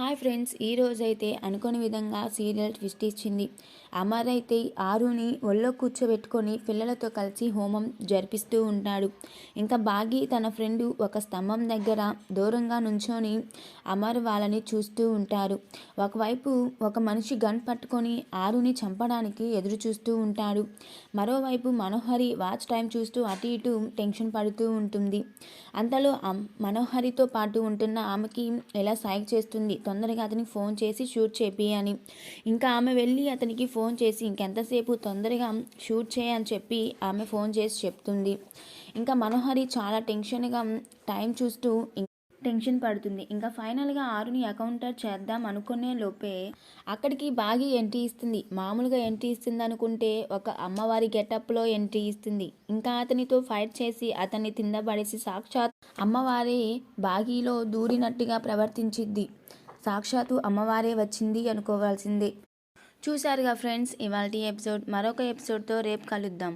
Hi friends ఈ రోజైతే అనుకోని విధంగా సీరియల్ ట్విస్ట్ ఇచ్చింది. అమర్ అయితే ఆరుని ఒళ్ళో కూర్చోబెట్టుకొని పిల్లలతో కలిసి హోమం జరిపిస్తూ ఉంటాడు. ఇంకా బాగి తన ఫ్రెండ్ ఒక స్తంభం దగ్గర దూరంగా నుంచొని అమర్ వాళ్ళని చూస్తూ ఉంటారు. ఒకవైపు ఒక మనిషి గన్ పట్టుకొని ఆరుని చంపడానికి ఎదురు చూస్తూ ఉంటాడు. మరోవైపు మనోహరి వాచ్ టైం చూస్తూ అటు ఇటు టెన్షన్ పడుతూ ఉంటుంది. అంతలో మనోహరితో పాటు ఉంటున్న ఆమెకి ఎలా సాయం చేస్తుంది? తొందరగా అతనికి ఫోన్ చేసి షూట్ చేపి అని. ఇంకా ఆమె వెళ్ళి అతనికి ఫోన్ చేసి ఇంకెంతసేపు తొందరగా షూట్ చేయని చెప్పి ఆమె ఫోన్ చేసి చెప్తుంది. ఇంకా మనోహరి చాలా టెన్షన్గా టైం చూస్తూ టెన్షన్ పడుతుంది. ఇంకా ఫైనల్గా ఆరుని అకౌంటర్ చేద్దాం అనుకునే లోపే అక్కడికి బాగి ఎంట్రీ ఇస్తుంది. మామూలుగా ఎంట్రీ ఇస్తుంది అనుకుంటే ఒక అమ్మవారి గెటప్లో ఎంట్రీ ఇస్తుంది. ఇంకా అతనితో ఫైట్ చేసి అతన్ని తిందబడేసి సాక్షాత్ అమ్మవారి బాగీలో దూరినట్టుగా ప్రవర్తించిద్ది. సాక్షాత్తు అమ్మవారే వచ్చింది అనుకోవాల్సిందే. చూశారుగా ఫ్రెండ్స్ ఇవాళ ఎపిసోడ్ మరొక ఎపిసోడ్తో రేపు కలుద్దాం.